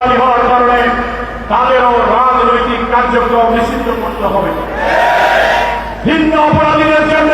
হওয়ার কারণে তাদেরও রাজনৈতিক কার্যক্রম নিষিদ্ধ করতে হবে। ভিন্ন অপরাধীদের জন্য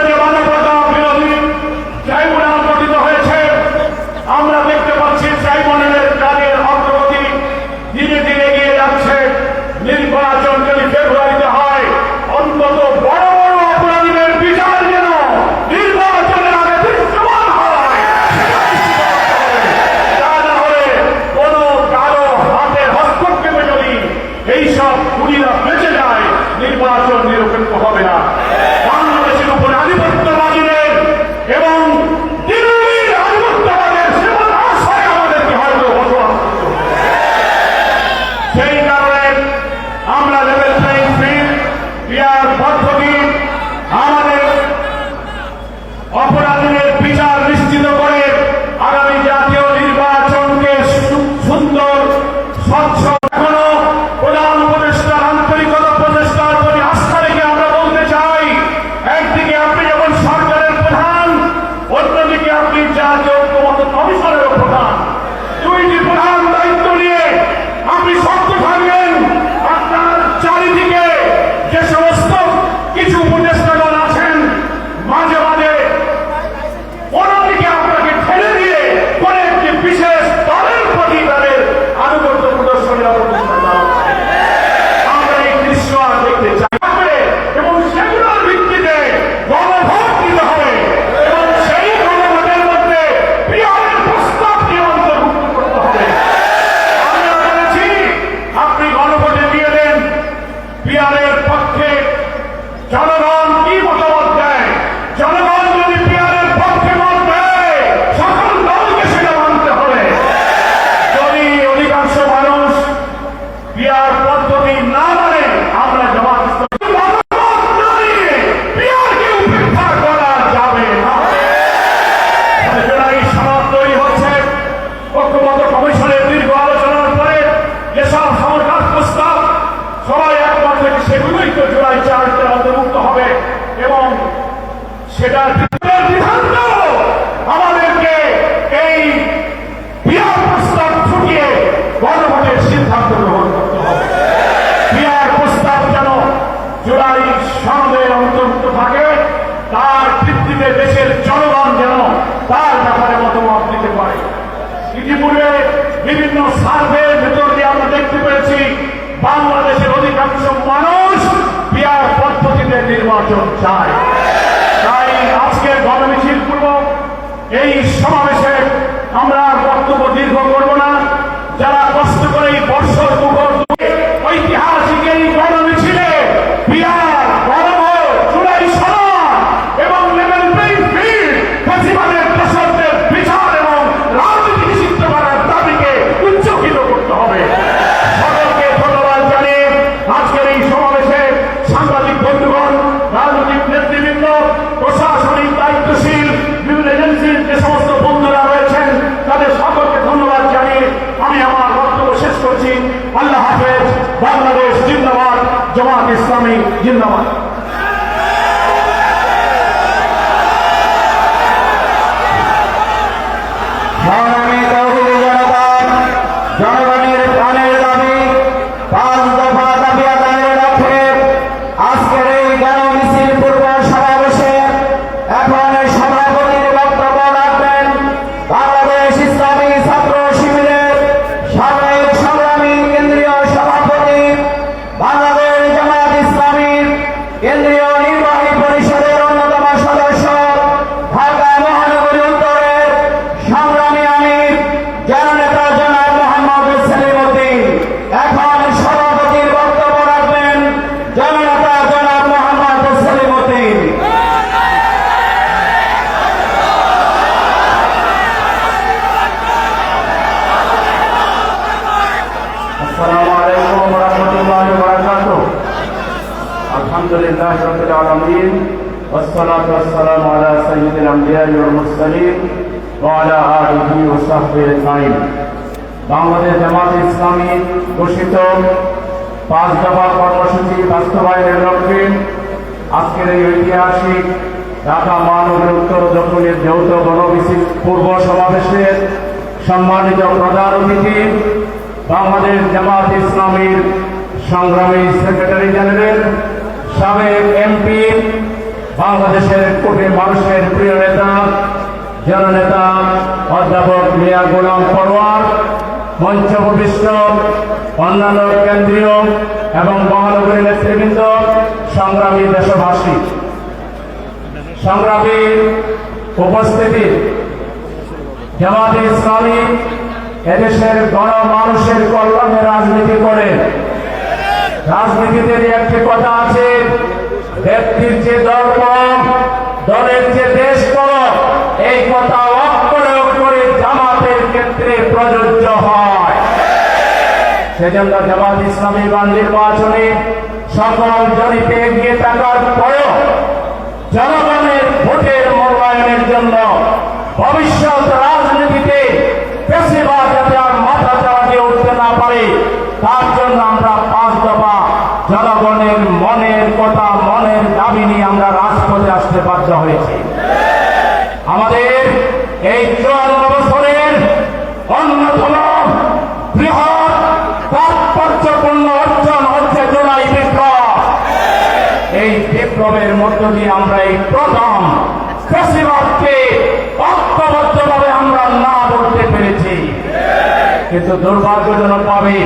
সেটা আমাদেরকে এই বিহার প্রস্তাব সিদ্ধান্ত গ্রহণ করতে হবে। বিহার যেন তার ব্যাপারে মতামত দিতে পারে। বিভিন্ন সার্ভের ভেতর দিয়ে আমরা দেখতে পেয়েছি, বাংলাদেশের অধিকাংশ মানুষ বিয়ার পদ্ধতিতে নির্বাচন চায়। এই সমাবেশের আমরা বক্তব্য দীর্ঘ করব না। İslam'ı dinlemek. والصلاة والسلام على سيد الأنبياء وعلى آله وصحبه ঐতিহাসিক ঢাকা পূর্ব সমাবেশের সম্মানিত প্রধান অতিথি বাংলাদেশ জামাত ইসলামীর সংগ্রামী সেক্রেটারি জেনারেল সাবেক এমপি বাংলাদেশের কোটি মানুষের প্রিয় নেতা জননেতা অধ্যাপক মিয়া গোলাম পরোয়ার, মঞ্চ ভবিষ্য অন্যান্য কেন্দ্রীয় এবং মহানগরী নেতৃবৃন্দ, সংগ্রামী দেশবাসী। সংগ্রামী উপস্থিতি, জামাতে ইসলামী এদেশের গণ মানুষের কল্যাণে রাজনীতি করে। রাজনীতিতে একটি কথা আছে ব্যক্তির যে দল বড়, দলের যে দেশ বড়, এই কথা অক্ষরে অক্ষরে জামাতের ক্ষেত্রে প্রযোজ্য হয়। সেজন্য জামাত ইসলামী বা নির্বাচনে সকল জনিতে এগিয়ে থাকার পরেও জনগণের ভোটের মূল্যায়নের জন্য ভবিষ্যৎ রাজনীতিতে বেশিরভাগ যাতে আর মাথা চাড়া দিয়ে উঠতে না পারে তার জন্য আমরা পাঁচ দফা জনগণের মনের কথা, মনের দাবি নিয়ে আমরা রাজপথে আসতে বাধ্য হয়েছি। আমাদের এই চুয়ান্ন বছরের অন্যতম বৃহৎ, তাৎপর্যপূর্ণ অর্জন হচ্ছে জুলাই বিপ্লব। এই বিপ্লবের মধ্য দিয়ে আমরা এই প্রথম ফেসিবাদকে ঐক্যবদ্ধভাবে আমরা না বলতে পেরেছি। কিন্তু দুর্ভাগ্যজনক ভাবে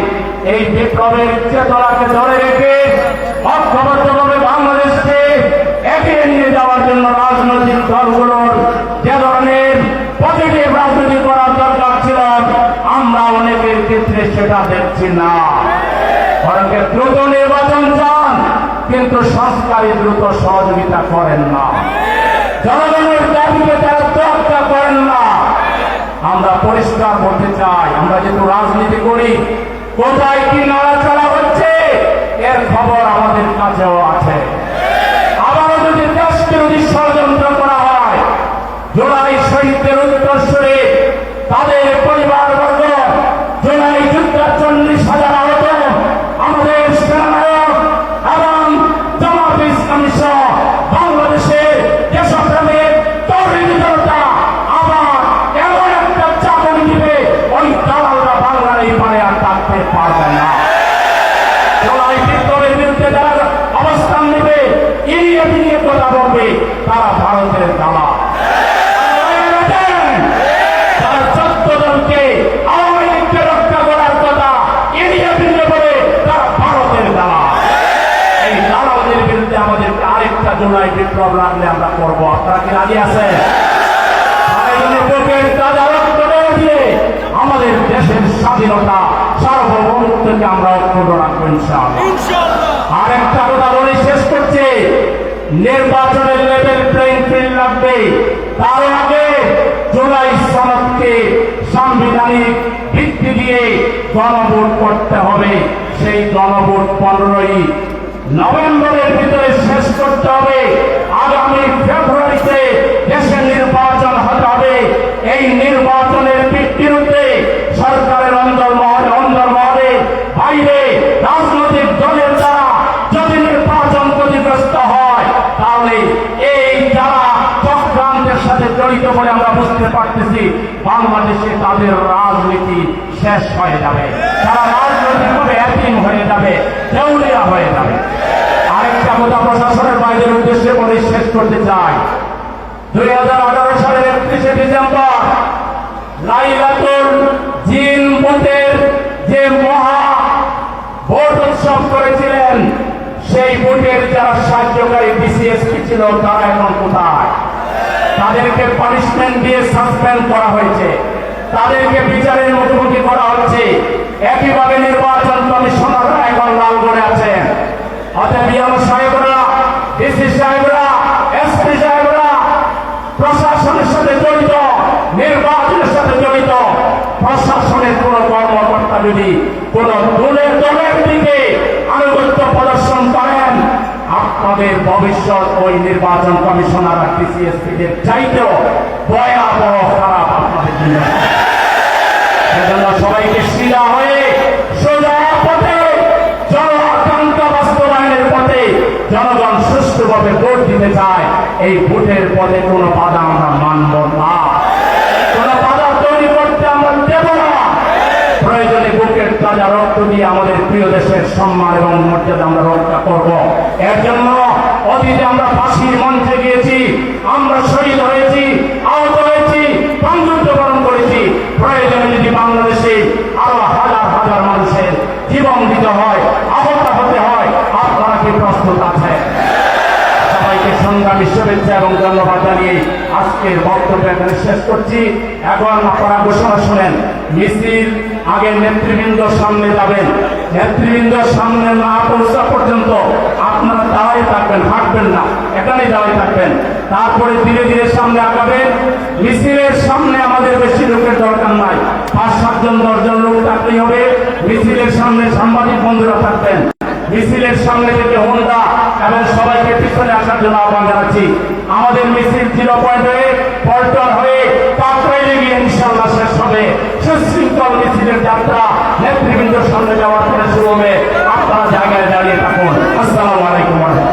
এই বিপ্লবের চেতনাকে ধরে রেখে ঐক্যবদ্ধভাবে বাংলাদেশকে এগিয়ে নিয়ে যাওয়ার জন্য রাজনৈতিক দলগুলোর যে ধরনের পজিটিভ রাজনীতি করার দরকার ছিল। আমরা অনেকের ক্ষেত্রে সেটা দেখছি না। বরং দ্রুত নির্বাচন চান, কিন্তু সংস্কারী দ্রুত সহযোগিতা করেন না। জনগণের দাবিকে তারা তোয়াক্কা করেন না। আমরা পরিষ্কার বলতে চাই, আমরা যেহেতু রাজনীতি করি কোথায় কি নাড়াচাড়া হচ্ছে? এর খবর আমাদের কাছেও আছে। আবারও যদি দেশকে বিরোধী ষড়যন্ত্র করা হয় জোড়াই শহীদদের উত্তর তাদের জুলাই বিপ্লবের বিরুদ্ধে যারা অবস্থান নেবে এড়িয়ে বিড়িয়ে কথা বলবে, তারা ভারতের আমাদেরকে আরেকটা জুলাই বিপ্লব লাগলে আমরা করব। আপনারা কি রাজি আছেন আয়োজনে বুকের তাজা রক্ত দেওয়া দিয়ে আমাদের দেশের স্বাধীনতা সার্বভৌমত্বকে অক্ষুণ্ণ রাখব ইনশাআল্লাহ। আর একটা কথা বলে শেষ করছে। নির্বাচনের লেভেল প্লেইং ফিল্ড লাগবে। তার আগে জুলাই সনদকে সাংবিধানিক ভিত্তি দিয়ে গণভোট করতে হবে। সেই গণভোট পনেরোই নভেম্বরের ভিতরে শেষ করতে হবে। আগামী ফেব্রুয়ারিতে দেশে নির্বাচন হতে হবে। এই নির্বাচনের বিরুদ্ধে সরকারের অন্দরমহলে অন্দরমহলে বাইরে রাজনৈতিক দলের দ্বারা যদি নির্বাচন ক্ষতিগ্রস্ত হয় তাহলে এই যারা চক্রান্তের সাথে জড়িত বলে আমরা বুঝতে পারতেছি, বাংলাদেশে তাদের রাজনীতি শেষ হয়ে যাবে। তারা রাজনৈতিকভাবে এতিম হয়ে যাবে, দেউলিয়া হয়ে যাবে। আরেকটা কথা প্রশাসনের বাইরের উদ্দেশ্যে বলে শেষ করতে চাই। দুই হাজার আঠারো সালের একত্রিশে ডিসেম্বর, লাইলাতুল জিন ভোটের যে মহা ভোট উৎসব করেছিলেন, সেই ভোটের যারা সাহায্যকারী বিসিএসপি ছিল, তারা এখন কোথায়? তাদেরকে পানিশমেন্ট দিয়ে সাসপেন্ড করা হয়েছে। তাদেরকে বিচারের মুখোমুখি করা হচ্ছে। একইভাবে নির্বাচন কমিশনাররা এখন লালগড়ে আছেন। অতএব ইয়াম সাহেবরা, ডিসি সাহেবরা, এসপি সাহেবরা, প্রশাসনের সাথে জড়িত, নির্বাচনের সাথে জড়িত, প্রশাসনের কোন কর্মকর্তা যদি কোন দলের আপনাদের ভবিষ্যৎ ওই নির্বাচন কমিশনার আর টিসিএসপিদের চাইতেও ভয়াবহ খারাপ আপনাদের জন্য। সেজন্য সবাইকে শিলা হয়ে সোজা পথে জন আকাঙ্ক্ষা বাস্তবায়নের পথে জনগণ সুষ্ঠুভাবে ভোট দিতে চায়, এই ভোটের পথে কোনো বাধা আমরা মানব না। কোনো বাধা না। প্রয়োজনে বুকের তাজা দিয়ে আমাদের প্রিয় দেশের সম্মান এবং মর্যাদা আমরা রক্ষা করব। এর জন্য অতীতে আমরা ফাঁসির মঞ্চে গিয়েছি, আমরা শহীদ হয়েছি, আহত হয়েছি বরণ করেছি। প্রয়োজনে যদি বাংলাদেশে আরও হাজার হাজার মানুষের জীবন দিতে হয়, আহত হতে হয়, আপনারা কি প্রস্তুত আছেন? সবাইকে সংগ্রামী শুভেচ্ছা এবং ধন্যবাদ জানিয়ে আজকের বক্তব্য এখানে শেষ করছি। এখন আপনারা ঘোষণা শুনেন। মিছিল আগে নেতৃবৃন্দর সামনে যাবেন। নেতৃবৃন্দর সামনে না পৌঁছা পর্যন্ত আপনারা দাঁড়াই থাকবেন, হাঁটবেন না এখানেই দাঁড়াই থাকবেন। তারপরে ধীরে ধীরে সামনে আগাবেন। মিছিলের সামনে আমাদের বেশি লোকের দরকার নাই। পাঁচ, সাতজন, দশজন লোক থাকলেই হবে। মিছিলের সামনে সাংবাদিক বন্ধুরা থাকবেন। মিছিলের সামনে থেকে হোন্ডা এবং সবাইকে পিছনে আসার জন্য আহ্বান জানাচ্ছি। আমাদের মিছিল জিরো পয়েন্ট হয়ে পল্টন হয়ে পাকড়াইলে গিয়ে ইনশাল্লাহ শেষ হবে। সুশৃঙ্খল মিছিলের যাত্রা নেতৃবৃন্দের সামনে যাওয়ার পর আসসালামু আলাইকুম